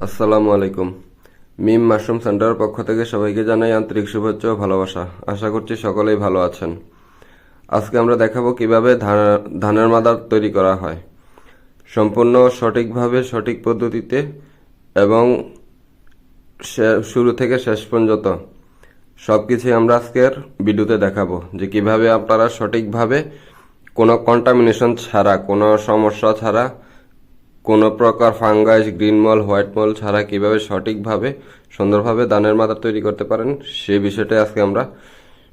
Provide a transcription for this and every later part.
আসসালামু আলাইকুম। মিম মাশরুম সেন্টারের পক্ষ থেকে সবাইকে জানাই আন্তরিক শুভেচ্ছা ও ভালোবাসা। আশা করছি সকলেই ভালো আছেন। আজকে আমরা দেখাবো কীভাবে ধান- ধানের মাদার তৈরি করা হয়। সম্পূর্ণ সঠিকভাবে, সঠিক পদ্ধতিতে এবং শুরু থেকে শেষ পর্যন্ত সব কিছুই আমরা আজকের ভিডিওতে দেখাবো যে কীভাবে আপনারা সঠিকভাবে কোনো কন্টামিনেশন ছাড়া, কোনো সমস্যা ছাড়া কোনো প্রকার ফাঙ্গাস গ্রিন মল, হোয়াইট মল ছাড়া কীভাবে সঠিকভাবে, সুন্দরভাবে দানের মাথা তৈরি করতে পারেন, সে বিষয়টা আজকে আমরা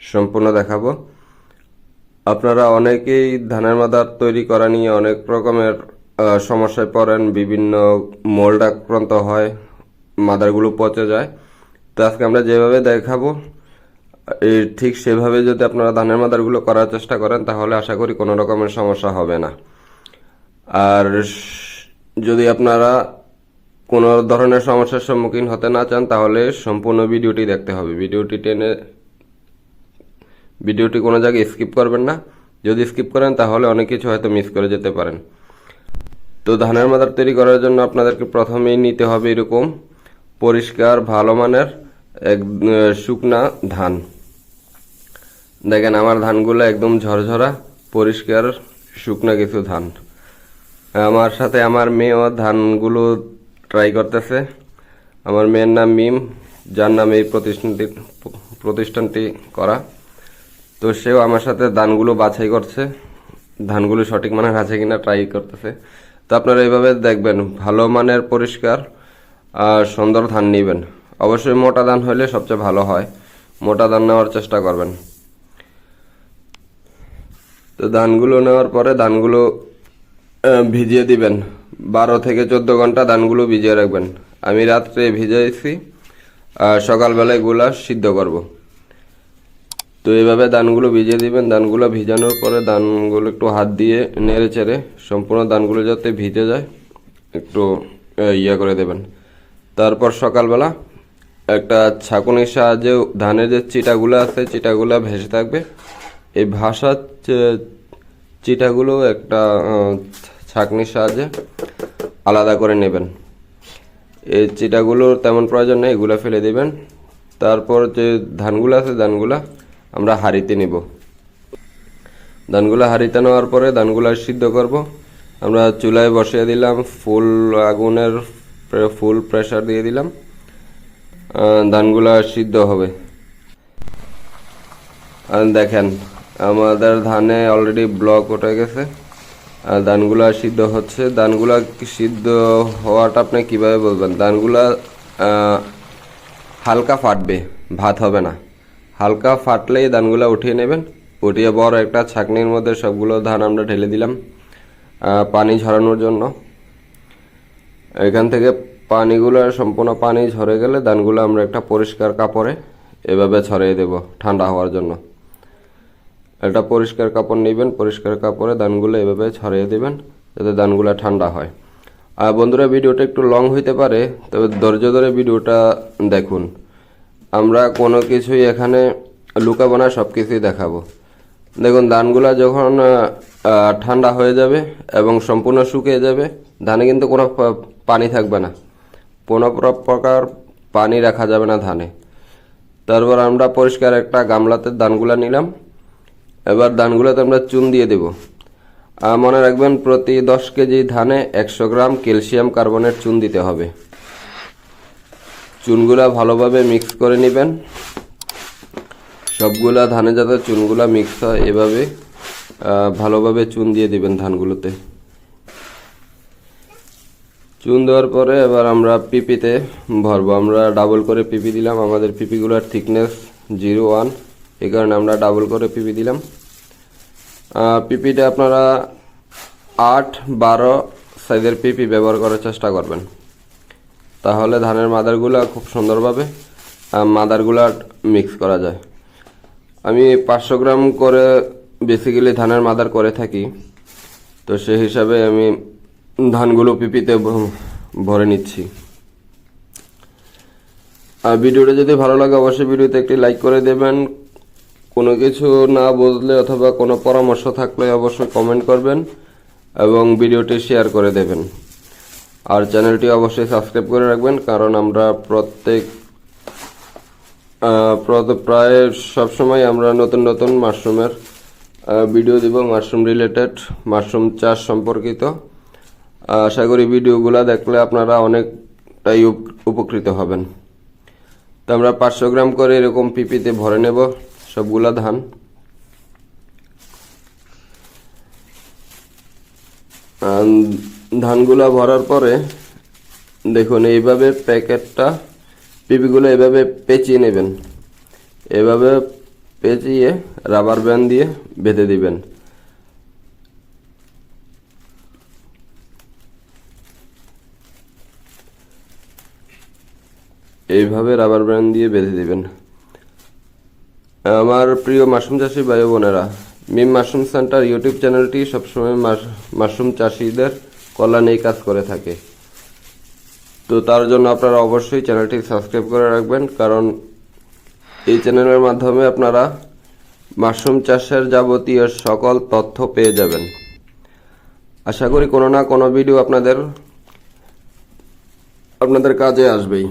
সম্পূর্ণ দেখাবো। আপনারা অনেকেই ধানের মাদার তৈরি করা নিয়ে অনেক রকমের সমস্যায় পড়েন, বিভিন্ন মোল্ড আক্রান্ত হয়, মাদারগুলো পচে যায়। তো আজকে আমরা যেভাবে দেখাবো এই ঠিক সেভাবে যদি আপনারা ধানের মাদারগুলো করার চেষ্টা করেন, তাহলে আশা করি কোনো রকমের সমস্যা হবে না। আর যদি আপনারা কোনো ধরনের সমস্যার সম্মুখীন হতে না চান, তাহলে সম্পূর্ণ ভিডিওটি দেখতে হবে। ভিডিওটি টেনে ভিডিওটি কোনো জায়গায় স্কিপ করবেন না। যদি স্কিপ করেন, তাহলে অনেক কিছু হয়তো মিস করে যেতে পারেন। তো ধানের মাদার তৈরি করার জন্য আপনাদেরকে প্রথমেই নিতে হবে এরকম পরিষ্কার, ভালো মানের এক শুকনা ধান। দেখেন, আমার ধানগুলো একদম ঝরঝরা, পরিষ্কার, শুকনা কিছু ধান। আমার সাথে আমার মেয়েও ধানগুলো ট্রাই করতেছে। আমার মেয়ের নাম মিম, যার নামে এই প্রতিষ্ঠানটি প্রতিষ্ঠানটি করা। তো সেও আমার সাথে ধানগুলো বাছাই করছে। ধানগুলো সঠিক মানের আছে কিনা ট্রাই করতেছে। তো আপনারা এইভাবে দেখবেন, ভালো মানের পরিষ্কার আর সুন্দর ধান নেবেন। অবশ্যই মোটা ধান হলে সবচেয়ে ভালো হয়। মোটা ধান নেওয়ার চেষ্টা করবেন। তো ধানগুলো নেওয়ার পরে ধানগুলো ভিজিয়ে দিবেন। বারো থেকে চোদ্দ ঘণ্টা ধানগুলো ভিজিয়ে রাখবেন। আমি রাত্রে ভিজাইছি, আর সকালবেলায় এগুলা সিদ্ধ করব। তো এইভাবে ধানগুলো ভিজিয়ে দিবেন। ধানগুলো ভিজানোর পরে ধানগুলো একটু হাত দিয়ে নেড়ে চেড়ে সম্পূর্ণ ধানগুলো যাতে ভিজে যায়, একটু ইয়ে করে দেবেন। তারপর সকালবেলা একটা ছাঁকুনির সাহায্যে ধানের যে চিটাগুলো আছে, চিটাগুলো ভেসে থাকবে। এই চে- চিটাগুলো একটা ছাঁকনির সাহায্যে আলাদা করে নেবেন। এই চিটাগুলোর তেমন প্রয়োজন নেই, এগুলো ফেলে দিবেন। তারপর যে ধানগুলো আছে, ধানগুলা আমরা হাঁড়িতে নেব। ধানগুলো হাঁড়িতে নেওয়ার পরে ধানগুলো সিদ্ধ করব। আমরা চুলায় বসিয়ে দিলাম, ফুল আগুনের ফুল প্রেসার দিয়ে দিলাম। ধানগুলো সিদ্ধ হবে। দেখেন আমাদের ধানে অলরেডি ব্লক উঠে গেছে। আর ধানগুলা সিদ্ধ হচ্ছে। ধানগুলা সিদ্ধ হওয়াটা আপনি কীভাবে বলবেন? ধানগুলা হালকা ফাটবে, ভাত হবে না। হালকা ফাটলেই ধানগুলা উঠিয়ে নেবেন। উঠিয়ে বড় একটা ছাকনির মধ্যে সবগুলো ধান আমরা ঢেলে দিলাম পানি ঝরানোর জন্য। এখান থেকে পানিগুলো, সম্পূর্ণ পানি ঝরে গেলে ধানগুলো আমরা একটা পরিষ্কার কাপড়ে এভাবে ছড়িয়ে দেব ঠান্ডা হওয়ার জন্য। একটা পরিষ্কার কাপড় নেবেন, পরিষ্কার কাপড়ে ধানগুলো এভাবে ছড়িয়ে দেবেন, যাতে ধানগুলো ঠান্ডা হয়। আর বন্ধুরা, ভিডিওটা একটু লং হইতে পারে, তবে ধৈর্য ধরে ভিডিওটা দেখুন। আমরা কোনো কিছুই এখানে লুকাবো না সব কিছুই দেখাবো। দেখুন ধানগুলা যখন ঠান্ডা হয়ে যাবে এবং সম্পূর্ণ শুকিয়ে যাবে, ধানে কিন্তু কোনো পানি থাকবে না। কোনো প্রকার পানি রাখা যাবে না ধানে। তারপর আমরা পরিষ্কার একটা গামলাতে ধানগুলা নিলাম। এবার ধানগুলোতে আমরা চুন দিয়ে দেব। মনে রাখবেন প্রতি দশ কেজি ধানে একশো গ্রাম ক্যালসিয়াম কার্বনেট চুন দিতে হবে। চুনগুলা ভালোভাবে মিক্স করে নেবেন। সবগুলা ধানে যাতে চুনগুলা মিক্স হয় এভাবে ভালোভাবে চুন দিয়ে দিবেন ধানগুলোতে। চুন দেওয়ার পরে এবার আমরা পিপিতে ভরবো। আমরা ডাবল করে পিপি দিলাম। আমাদের পিপিগুলোর থিকনেস জিরো ওয়ান এই কারণে আমরা ডাবল করে পিপি দিলাম। পিপিটা আপনারা আট, বারো সাইজের পিপি ব্যবহার করার চেষ্টা করবেন। তাহলে ধানের মাদারগুলা খুব সুন্দরভাবে মাদারগুলা মিক্স করা যায়। আমি পাঁচশো গ্রাম করে বেসিক্যালি ধানের মাদার করে থাকি। তো সেই হিসাবে আমি ধানগুলো পিপিতে ভরে নিচ্ছি। আর ভিডিওটা যদি ভালো লাগে, অবশ্যই ভিডিওতে একটি লাইক করে দেবেন। কোনো কিছু না বুঝলে অথবা কোনো পরামর্শ থাকলে অবশ্যই কমেন্ট করবেন এবং ভিডিওটি শেয়ার করে দেবেন। আর চ্যানেলটি অবশ্যই সাবস্ক্রাইব করে রাখবেন, কারণ আমরা প্রত্যেক প্রায় সবসময় আমরা নতুন নতুন মাশরুমের ভিডিও দিব মাশরুম রিলেটেড মাশরুম চাষ সম্পর্কিত। আশা করি ভিডিওগুলো দেখলে আপনারা অনেকটাই উপ- উপকৃত হবেন। তো আমরা পাঁচশো গ্রাম করে এরকম পিপিতে ভরে নেব। সবগুলা ধান। ধানগুলা ভরার পরে দেখুন, এইভাবে প্যাকেটটা পিপিগুলো এভাবে পেঁচিয়ে নেবেন। এভাবে পেঁচিয়ে রাবার ব্যান্ড দিয়ে বেঁধে দিবেন। এইভাবে রাবার ব্যান্ড দিয়ে বেঁধে দিবেন। আমার প্রিয় মাশরুম চাষি ভাই বোনেরা, মিম মাশরুম সেন্টার ইউটিউব চ্যানেলটি সবসময় মাশ- মাশরুম চাষিদের কল্যাণেই কাজ করে থাকে। তো তার জন্য আপনারা অবশ্যই চ্যানেলটি সাবস্ক্রাইব করে রাখবেন, কারণ এই চ্যানেলের মাধ্যমে আপনারা মাশরুম চাষের যাবতীয় সকল তথ্য পেয়ে যাবেন। আশা করি কোনো না কোনো ভিডিও আপনাদের আপনাদের কাজে আসবেই।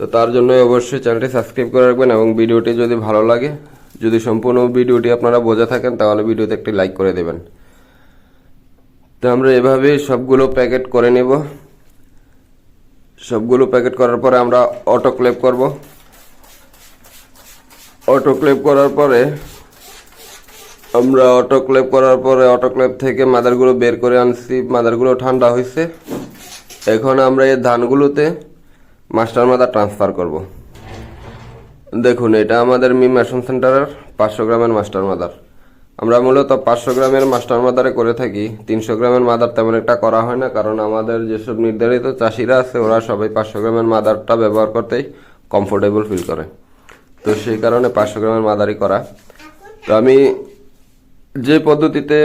তো তার জন্য অবশ্যই চ্যানেলটি সাবস্ক্রাইব করে রাখবেন এবং ভিডিওটি যদি ভালো লাগে, যদি সম্পূর্ণ ভিডিওটি আপনারা বোঝা থাকেন, তাহলে ভিডিওতে একটি লাইক করে দেবেন। তো আমরা এভাবেই সবগুলো প্যাকেট করে নেব। সবগুলো প্যাকেট করার পরে আমরা অটোক্লেভ করব। অটোক্লেভ করার পরে আমরা অটোক্লেভ করার পরে অটোক্লেভ থেকে মাদারগুলো বের করে আনছি। মাদারগুলো ঠান্ডা হয়েছে এখন আমরা এই ধানগুলোতে মাস্টার মাদা ট্রান্সফার করব। দেখুন, এটা আমাদের মি ম্যাশন সেন্টারের পাঁচশো গ্রামের মাস্টার মাদার। আমরা মূলত পাঁচশো গ্রামের মাস্টার মাদারে করে থাকি, তিনশো গ্রামের মাদার তেমন একটা করা হয় না, কারণ আমাদের যেসব নির্ধারিত চাষিরা আছে, ওরা সবাই পাঁচশো গ্রামের মাদারটা ব্যবহার করতেই কমফোর্টেবল ফিল করে। তো সেই কারণে পাঁচশো গ্রামের মাদারই করা। তো আমি যে পদ্ধতিতে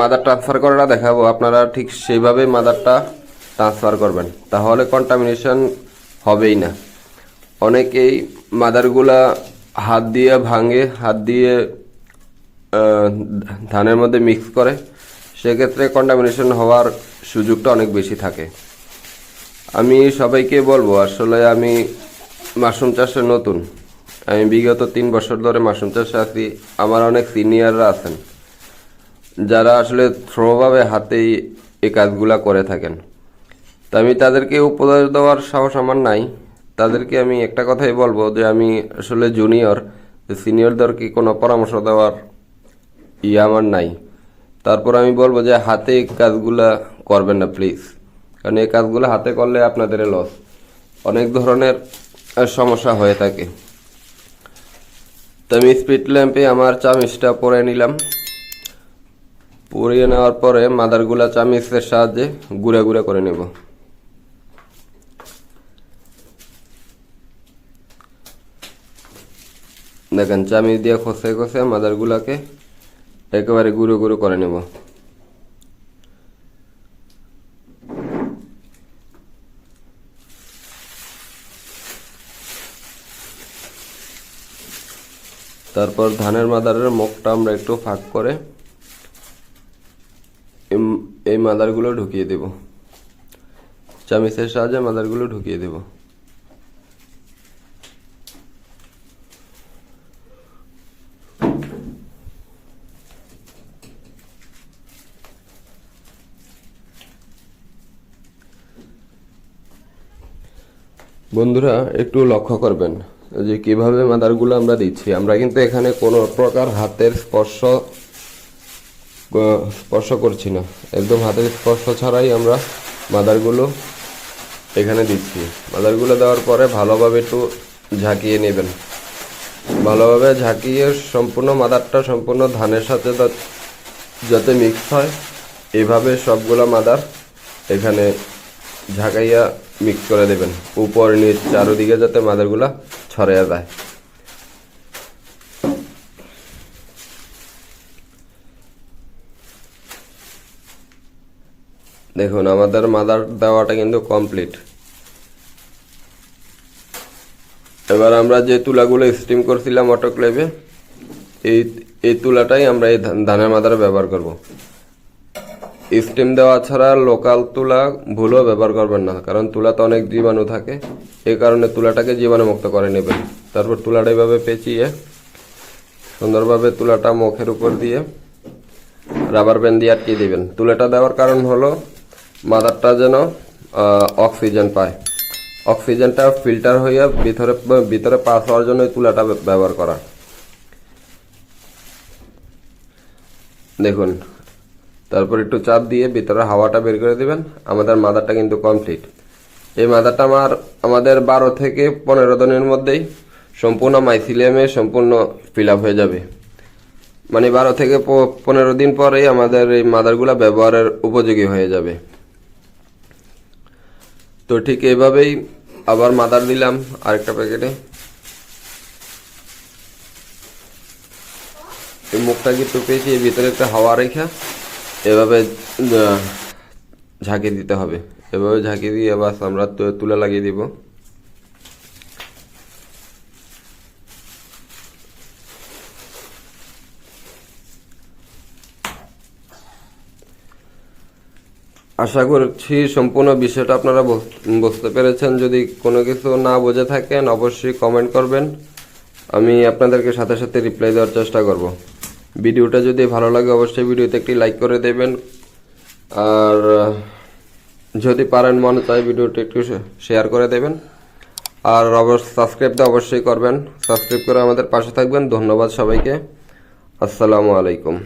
মাদার ট্রান্সফার করাটা দেখাবো, আপনারা ঠিক সেইভাবে মাদারটা ট্রান্সফার করবেন। তাহলে কন্টামিনেশন হবেই না। অনেকেই মাদারগুলা হাত দিয়ে ভাঙে, হাত দিয়ে ধানের মধ্যে মিক্স করে। সেক্ষেত্রে কন্টামিনেশন হওয়ার সুযোগটা অনেক বেশি থাকে। আমি সবাইকে বলব, আসলে আমি মাশরুম চাষে নতুন। আমি বিগত তিন বছর ধরে মাশরুম চাষে আছি। আমার অনেক সিনিয়ররা আছেন। যারা আসলে থ্রোভাবে হাতেই এই কাজগুলা করে থাকেন। তা আমি তাদেরকে উপদেশ দেওয়ার সাহস আমার নাই। তাদেরকে আমি একটা কথাই বলব যে আমি আসলে জুনিয়র সিনিয়রদেরকে কোনো পরামর্শ দেওয়ার ইয়ে আমার নাই। তারপর আমি বলব যে হাতে কাজগুলা করবেন না প্লিজ কারণ এই কাজগুলো হাতে করলে আপনাদের লস অনেক ধরনের সমস্যা হয়ে থাকে। তো আমি স্পিড ল্যাম্পে আমার চামিচটা পরে নিলাম। পরিয়ে নেওয়ার পরে মাদারগুলা চামিচের সাহায্যে গুঁড়া গুঁড়া করে নেব। দেখেন, চামিচ দিয়ে খসে খসে মাদারগুলাকে একেবারে গুঁড়ো গুঁড়ো করে নেব। তারপর ধানের মাদারের মুখটা আমরা একটু ফাঁক করে এই মাদারগুলো ঢুকিয়ে দেব। চামিচের সাহায্যে মাদারগুলো ঢুকিয়ে দেব। বন্ধুরা, একটু লক্ষ্য করবেন যে কীভাবে মাদারগুলো আমরা দিচ্ছি। আমরা কিন্তু এখানে কোনো প্রকার হাতের স্পর্শ স্পর্শ করছি না। একদম হাতের স্পর্শ ছাড়াই আমরা মাদারগুলো এখানে দিচ্ছি। মাদারগুলো দেওয়ার পরে ভালোভাবে একটু ঝাঁকিয়ে নেবেন। ভালোভাবে ঝাঁকিয়ে সম্পূর্ণ মাদারটা সম্পূর্ণ ধানের সাথে যাতে মিক্স হয়, এভাবে সবগুলো মাদার এখানে ঝাঁকাইয়া মিক্স করে দেবেন। উপর নিচ চারোদিকে যাতে মাদারগুলা ছড়াইয়া যায়। দেখুন, আমাদের মাদার দেওয়াটা কিন্তু কমপ্লিট এবার আমরা যে তুলাগুলো স্টিম করছিলাম অটোক্লেভে এই এই তুলাটাই আমরা এই ধানের মাদারে ব্যবহার করব। স্টিম দেওয়া ছাড়া লোকাল তুলা ভুলও ব্যবহার করবেন না, কারণ তুলাতে অনেক জীবাণু থাকে। এই কারণে তুলাটাকে জীবাণুমুক্ত করে নেবেন। তারপর তুলাটা এইভাবে পেঁচিয়ে, সুন্দরভাবে তুলাটা মুখের উপর দিয়ে রাবার ব্যান্ড দিয়ে আটকে দিবেন। তুলাটা দেওয়ার কারণ হলো, মাদারটা যেন অক্সিজেন পায়। অক্সিজেনটা ফিল্টার হইয়া ভিতরে ভিতরে পাস হওয়ার জন্য তুলাটা ব্যবহার করা। দেখুন তারপর একটু চাপ দিয়ে ভিতরে হাওয়াটা বের করে দিবেন। আমাদের মাদারটা কিন্তু কমপ্লিট এই মাদারটা আমার, আমাদের বারো থেকে পনেরো দিনের মধ্যেই সম্পূর্ণ মাইসিলিয়ামে সম্পূর্ণ ফিল হয়ে যাবে। মানে বারো থেকে পনেরো দিন পরেই আমাদের এই মাদারগুলা ব্যবহারের উপযোগী হয়ে যাবে। তো ঠিক এইভাবেই আবার মাদার দিলাম আরেকটা প্যাকেটে। এই মুখটাকে একটু পেঁচিয়ে ভিতরে একটা হাওয়া রেখা এভাবে ঝাঁকি দিতে হবে। এভাবে ঝাঁকি দিয়ে বাস আমরা তুলে লাগিয়ে দিব। আশা করছি সম্পূর্ণ বিষয়টা আপনারা বুঝ- বুঝতে পেরেছেন। যদি কোনো কিছু না বুঝে থাকেন, অবশ্যই কমেন্ট করবেন। আমি আপনাদেরকে সাথে সাথে রিপ্লাই দেওয়ার চেষ্টা করব। ভিডিওটা যদি ভালো লাগে, অবশ্যই ভিডিওতে একটি লাইক করে দেবেন। আর, যদি পারেন মনে চায় ভিডিওটা একটু শেয়ার করে দেবেন। আর অবশ্যই সাবস্ক্রাইবটা অবশ্যই করবেন। সাবস্ক্রাইব করে আমাদের পাশে থাকবেন। ধন্যবাদ সবাইকে। আসসালামু আলাইকুম।